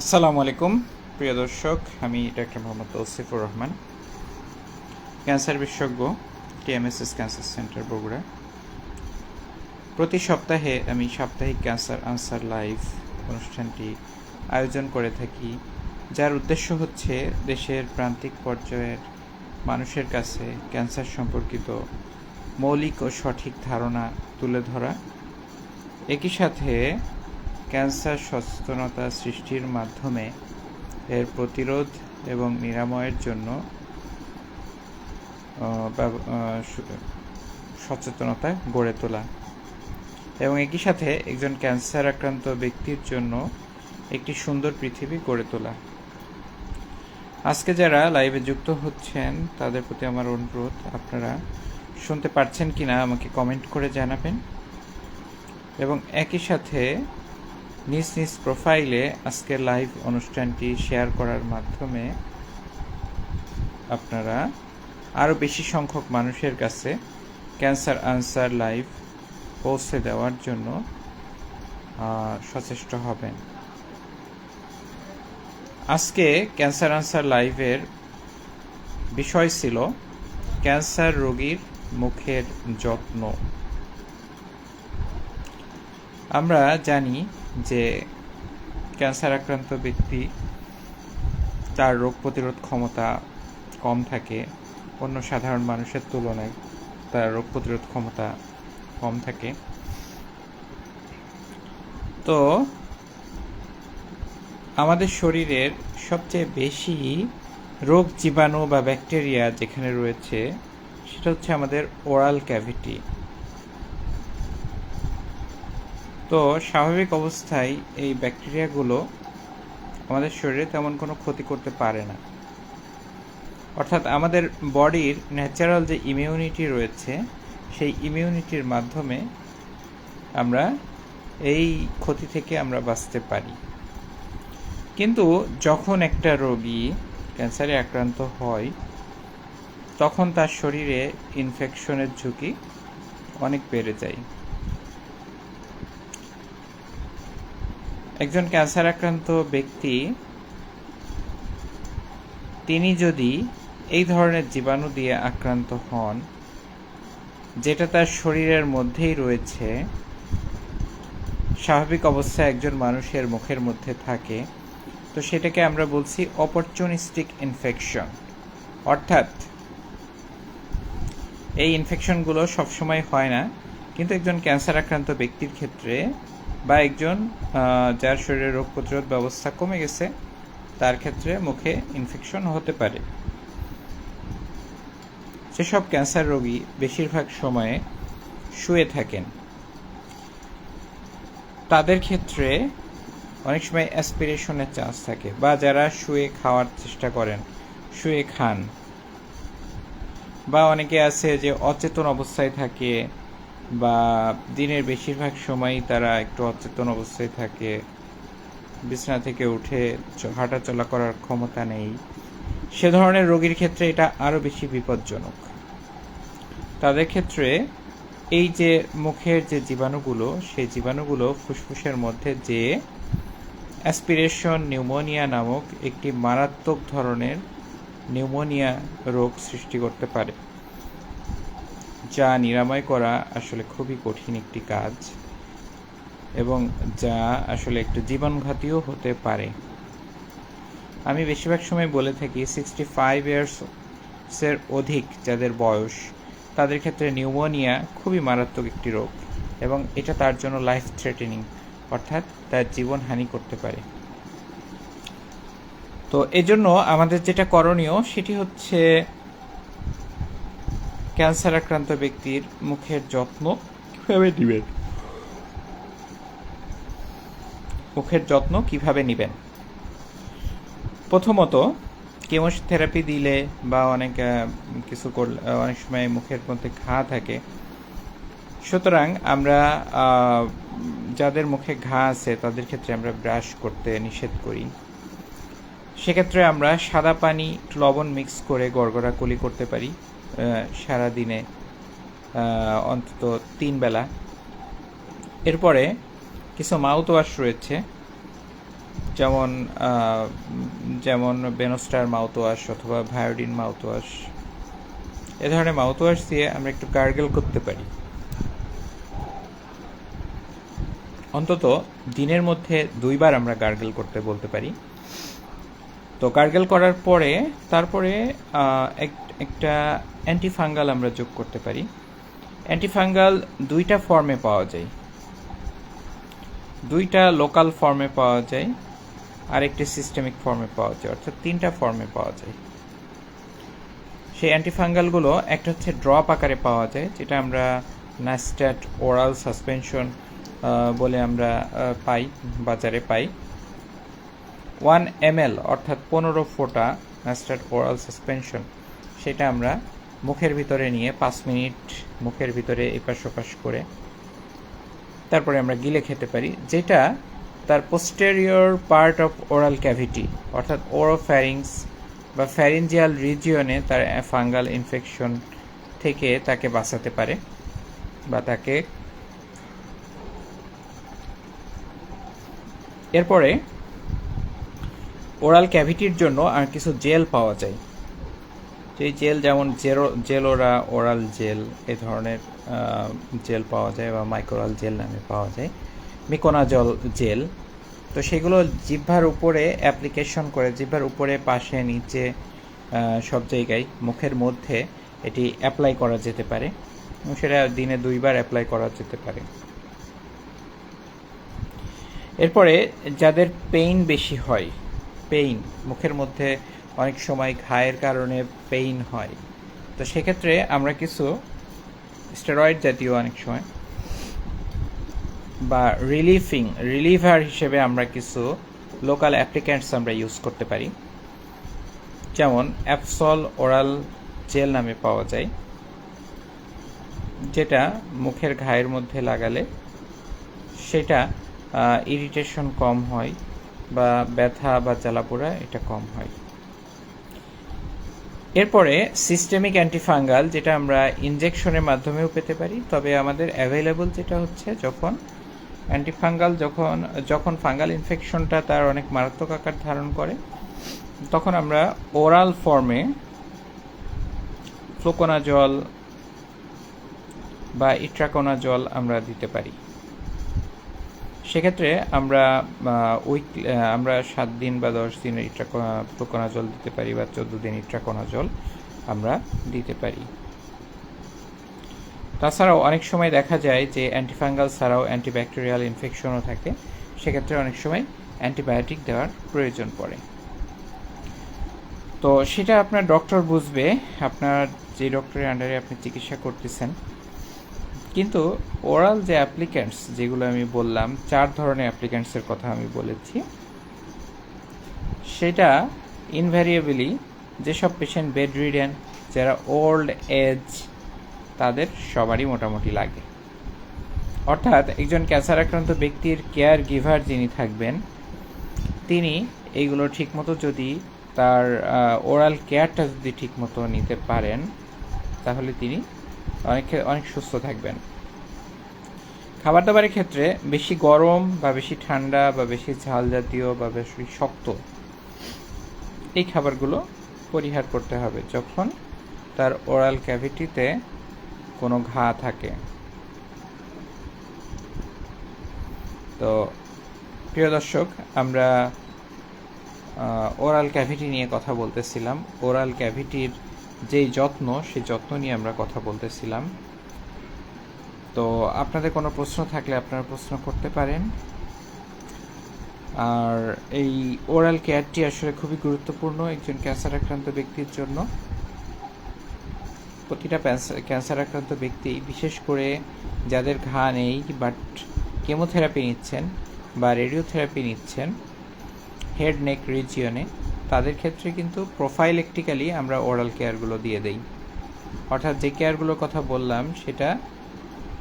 আসসালামু আলাইকুম, প্রিয় দর্শক, আমি ডাক্তার মোহাম্মদ তৌসিফুর রহমান, ক্যান্সার বিশেষজ্ঞ, টিএমএসএস ক্যান্সার সেন্টার বগুড়া। প্রতি সপ্তাহে আমি সাপ্তাহিক ক্যান্সার আনসার লাইভ অনুষ্ঠানটি আয়োজন করে থাকি, যার উদ্দেশ্য হচ্ছে দেশের প্রান্তিক পর্যায়ের মানুষের কাছে ক্যান্সার সম্পর্কিত মৌলিক ও সঠিক ধারণা তুলে ধরা। একই সাথে ক্যান্সার সচেতনতা সৃষ্টির মাধ্যমে এর প্রতিরোধ এবং নিরাময়ের জন্য সচেতনতা গড়ে তোলা। এবং একই সাথে একজন ক্যান্সার আক্রান্ত ব্যক্তির জন্য একটি সুন্দর পৃথিবী গড়ে তোলা। আজকে যারা লাইভে যুক্ত হচ্ছেন, তাদের প্রতি আমার অনুরোধ, আপনারা শুনতে পারছেন কি না আমাকে কমেন্ট করে জানাবেন। এবং একই সাথে নিজ নিজ প্রোফাইলে আজকের লাইভ অনুষ্ঠানটি শেয়ার করার মাধ্যমে আপনারা আরও বেশি সংখ্যক মানুষের কাছে ক্যান্সার আনসার লাইভ পৌঁছে দেওয়ার জন্য সচেষ্ট হবেন। আজকে ক্যান্সার আনসার লাইভের বিষয় ছিল ক্যান্সার রোগীর মুখের যত্ন। আমরা জানি যে ক্যান্সার আক্রান্ত ব্যক্তি, তার রোগ প্রতিরোধ ক্ষমতা কম থাকে, অন্য সাধারণ মানুষের তুলনায় তার রোগ প্রতিরোধ ক্ষমতা কম থাকে। তো, আমাদের শরীরের সবচেয়ে বেশি রোগ জীবাণু বা ব্যাকটেরিয়া যেখানে রয়েছে, সেটা হচ্ছে আমাদের ওরাল ক্যাভিটি। তো স্বাভাবিক অবস্থায় এই ব্যাকটেরিয়াগুলো আমাদের শরীরে তেমন কোনো ক্ষতি করতে পারে না। অর্থাৎ আমাদের বডির ন্যাচারাল যে ইমিউনিটি রয়েছে, সেই ইমিউনিটির মাধ্যমে আমরা এই ক্ষতি থেকে আমরা বাঁচতে পারি। কিন্তু যখন একটা রোগী ক্যান্সারে আক্রান্ত হয়, তখন তার শরীরে ইনফেকশনের ঝুঁকি অনেক বেড়ে যায়। একজন ক্যান্সার আক্রান্ত ব্যক্তি, তিনি যদি এই ধরনের জীবাণু দিয়ে আক্রান্ত হন, যেটা তার শরীরের মধ্যেই রয়েছে, স্বাভাবিক অবস্থায় একজন মানুষের মুখের মধ্যে থাকে, তো সেটাকে আমরা বলছি অপরচুনিস্টিক ইনফেকশন অর্থাৎ, এই ইনফেকশনগুলো সবসময় হয় না, কিন্তু একজন ক্যান্সার আক্রান্ত ব্যক্তির ক্ষেত্রে বা একজন যার শরীরে রোগ প্রতিরোধ ব্যবস্থা কমে গেছে, তার ক্ষেত্রে মুখে ইনফেকশন হতে পারে। সেসব ক্যান্সার রোগী বেশিরভাগ সময়ে শুয়ে থাকেন, তাদের ক্ষেত্রে অনেক সময় অ্যাসপিরেশনের চান্স থাকে বা যারা শুয়ে খাওয়ার চেষ্টা করেন, শুয়ে খান, বা অনেকে আছে যে অচেতন অবস্থায় থাকে বা দিনের বেশিরভাগ সময়ই তারা একটু অচেতন অবস্থায় থাকে। বিছানা থেকে উঠে চ- হাঁটাচলা করার ক্ষমতা নেই। সে ধরনের রোগীর ক্ষেত্রে এটা আরও বেশি বিপজ্জনক। তাদের ক্ষেত্রে এই যে মুখের যে জীবাণুগুলো, সেই জীবাণুগুলো ফুসফুসের মধ্যে যে অ্যাসপিরেশন নিউমোনিয়া নামক একটি মারাত্মক ধরনের নিউমোনিয়া রোগ সৃষ্টি করতে পারে। যা নিরাময় করা আসলে খুবই কঠিন একটি কাজ এবং যা আসলে একটু জীবনঘাতীও হতে পারে। আমি বেশিরভাগ সময় বলে থাকি সিক্সটি ফাইভ ইয়ার্সের অধিক যাদের বয়স, তাদের ক্ষেত্রে নিউমোনিয়া খুবই মারাত্মক একটি রোগ এবং এটা তার জন্য লাইফ থ্রেটেনিং অর্থাৎ তার জীবন হানি করতে পারে। তো এজন্য আমাদের যেটা করণীয় সেটি হচ্ছে ক্যান্সার আক্রান্ত ব্যক্তির মুখের যত্ন। কীভাবে নেবেন? মুখের যত্ন কীভাবে নেবেন? প্রথমত কেমোথেরাপি দিলে বা অনেক কিছু করলে অনেক সময় মুখের মধ্যে ঘা থাকে। সুতরাং আমরা যাদের মুখে ঘা আছে তাদের ক্ষেত্রে আমরা ব্রাশ করতে নিষেধ করি। সেক্ষেত্রে আমরা সাদা পানি লবণ মিক্স করে গড়গড়া কুলি করতে পারি। সারাদিনে অন্তত তিন বেলা। এরপরে কিছু মাউথ ওয়াশ রয়েছে, যেমন যেমন বেনোস্টার মাউথওয়াশ অথবা ভায়োডিন মাউথওয়াশ। এ ধরনের মাউথওয়াশ দিয়ে আমরা একটু গার্গেল করতে পারি। অন্তত দিনের মধ্যে দুইবার আমরা গার্গেল করতে বলতে পারি। তো গার্গেল করার পরে, তারপরে এক- একটা অ্যান্টিফাঙ্গাল আমরা যোগ করতে পারি। অ্যান্টিফাঙ্গাল দুইটা ফর্মে পাওয়া যায়। দুইটা লোকাল ফর্মে পাওয়া যায় আর একটি সিস্টেমিক ফর্মে পাওয়া যায়, অর্থাৎ তিনটা ফর্মে পাওয়া যায়। সেই অ্যান্টিফাঙ্গালগুলো একটা হচ্ছে ড্রপ আকারে পাওয়া যায়, যেটা আমরা ন্যাস্ট্যাট ওরাল সাসপেনশন বলে আমরা পাই, বাজারে পাই। ওয়ান এম অর্থাৎ পনেরো ফোটা ন্যাস্ট্যাট ওরাল সাসপেনশন সেটা আমরা মুখের ভিতরে নিয়ে পাঁচ মিনিট মুখের ভিতরে এপাশ ওপাশ করে তারপরে আমরা গিলে খেতে পারি, যেটা তার posterior part of oral cavity অর্থাৎ ওরোফ্যারিংস বা ফ্যারিঞ্জিয়াল রিজিয়নে তার ফাঙ্গাল ইনফেকশন থেকে তাকে বাঁচাতে পারে বা তাকে এরপরে ওরাল ক্যাভিটির জন্য আর কিছু জেল পাওয়া যায়। সেই জেল যেমন জেরো, জেলোরা ওরাল জেল এই ধরনের জেল পাওয়া যায় বা মাইক্রোরাল জেল নামে পাওয়া যায় মিকোনাজল জেল। তো সেগুলো জিহ্বার উপরে অ্যাপ্লিকেশন করে, জিহ্বার উপরে, পাশে, নিচে সব জায়গায়, মুখের মধ্যে এটি অ্যাপ্লাই করা যেতে পারে। সেটা দিনে দুইবার অ্যাপ্লাই করা যেতে পারে। এরপরে যাদের পেইন বেশি হয় পেইন মুখের মধ্যে অনেক সময় ঘায়ের কারণে পেইন হয়। তো সেক্ষেত্রে আমরা কিছু স্টেরয়েড জাতীয় অনেক সময় বা রিলিফিং রিলিভার হিসেবে আমরা কিছু লোকাল অ্যাপ্লিক্যান্টস আমরা ইউজ করতে পারি। যেমন অ্যাপসল ওরাল জেল নামে পাওয়া যায়, যেটা মুখের ঘায়ের মধ্যে লাগালে সেটা ইরিটেশন কম হয় বা ব্যথা বা জ্বালাপোড়া এটা কম হয়। এরপরে সিস্টেমিক অ্যান্টিফাঙ্গাল যেটা আমরা ইনজেকশনের মাধ্যমেও পেতে পারি, তবে আমাদের অ্যাভেলেবল যেটা হচ্ছে যখন অ্যান্টিফাঙ্গাল যখন যখন ফাঙ্গাল ইনফেকশনটা তার অনেক মারাত্মক আকার ধারণ করে, তখন আমরা ওরাল ফর্মে ফ্লোকোনা জল বা ইট্রাকোনা জল আমরা দিতে পারি। সেক্ষেত্রে আমরা উইক আমরা সাত দিন বা দশ দিন ইট্রাকোনাজল দিতে পারি বা চোদ্দ দিন ইট্রাকোনা জল আমরা দিতে পারি। তাছাড়াও অনেক সময় দেখা যায় যে অ্যান্টিফাঙ্গাল ছাড়াও অ্যান্টিব্যাকটেরিয়াল ইনফেকশনও থাকে, সেক্ষেত্রে অনেক সময় অ্যান্টিবায়োটিক দেওয়ার প্রয়োজন পড়ে। তো সেটা আপনার ডক্টর বুঝবে, আপনার যে ডক্টরের আন্ডারে আপনি চিকিৎসা করতেছেন কিন্তু ওরাল যে অ্যাপ্লিক্যান্টস যেগুলো আমি বললাম, চার ধরনের অ্যাপ্লিক্যান্টসের কথা আমি বলেছি, সেটা ইনভ্যারিয়েবলি যেসব পেশেন্ট বেড রিডেন যারা ওল্ড এজ তাদের সবারই মোটামুটি লাগে। অর্থাৎ একজন ক্যান্সার আক্রান্ত ব্যক্তির কেয়ার গিভার যিনি থাকবেন, তিনি এইগুলো ঠিকমতো যদি তার ওরাল কেয়ারটা যদি ঠিকমতো নিতে পারেন, তাহলে তিনি অনেক অনেক সুস্থ থাকবেন। খাবার দাবারের ক্ষেত্রে বেশি গরম বা বেশি ঠান্ডা বা বেশি ঝাল জাতীয় বা বেশি শক্ত, এই খাবারগুলো পরিহার করতে হবে যখন তার ওরাল ক্যাভিটিতে কোনো ঘা থাকে। তো, প্রিয় দর্শক, আমরা ওরাল ক্যাভিটি নিয়ে কথা বলতেছিলাম। ওরাল ক্যাভিটির যেই যত্ন, সেই যত্ন নিয়ে আমরা কথা বলতেছিলাম। তো আপনাদের কোনো প্রশ্ন থাকলে আপনারা প্রশ্ন করতে পারেন। আর এই ওরাল কেয়ারটি আসলে খুবই গুরুত্বপূর্ণ একজন ক্যান্সার আক্রান্ত ব্যক্তির জন্য। প্রতিটা ক্যান্সার আক্রান্ত ব্যক্তি, বিশেষ করে যাদের ঘা নেই বাট কেমোথেরাপি নিচ্ছেন বা রেডিওথেরাপি নিচ্ছেন হেড নেক রিজিয়নে তাদের ক্ষেত্রে কিন্তু প্রোফাইলেকটিক্যালি আমরা ওরাল কেয়ারগুলো দিয়ে দেই। অর্থাৎ যে কেয়ারগুলোর কথা বললাম, সেটা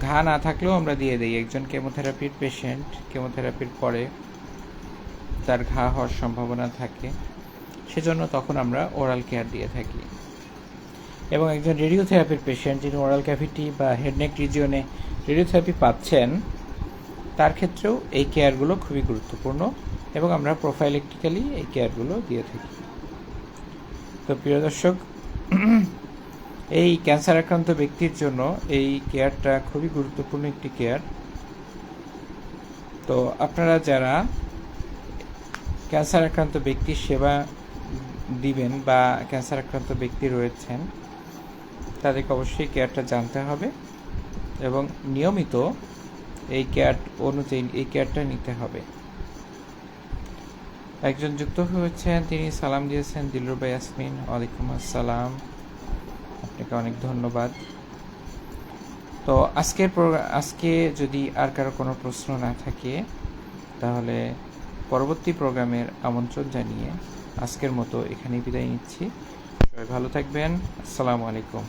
ঘা না থাকলেও আমরা দিয়ে দিই। একজন কেমোথেরাপির পেশেন্ট কেমোথেরাপির পরে তার ঘা হওয়ার সম্ভাবনা থাকে, সেজন্য তখন আমরা ওরাল কেয়ার দিয়ে থাকি। এবং একজন রেডিওথেরাপির পেশেন্ট যিনি ওরাল ক্যাভিটি বা হেডনেক রিজিয়নে রেডিওথেরাপি পাচ্ছেন, তার ক্ষেত্রেও এই কেয়ারগুলো খুবই গুরুত্বপূর্ণ। এবং আমরা প্রোফাইলেকটিক্যালি এই কেয়ারগুলো দিয়ে থাকি। তো প্রিয় দর্শক, এই ক্যান্সার আক্রান্ত ব্যক্তির জন্য এই কেয়ারটা খুবই গুরুত্বপূর্ণ একটি কেয়ার তো আপনারা যারা ক্যান্সার আক্রান্ত ব্যক্তির সেবা দিবেন বা ক্যান্সার আক্রান্ত ব্যক্তি রয়েছেন, তাদেরকে অবশ্যই কেয়ারটা জানতে হবে এবং নিয়মিত এই কেয়ার অনুযায়ী এই কেয়ারটা নিতে হবে। একজন যুক্ত হয়েছেন, তিনি সালাম দিয়েছেন, দিলরুবা ইয়াসমিন, ওয়ালাইকুম আসসালাম। আপনাকে অনেক ধন্যবাদ। তো আজকের আজকে যদি আর কারও কোনো প্রশ্ন না থাকে, তাহলে পরবর্তী প্রোগ্রামের আমন্ত্রণ জানিয়ে আজকের মতো এখানেই বিদায় নিচ্ছি। সবাই ভালো থাকবেন। আসসালামু আলাইকুম।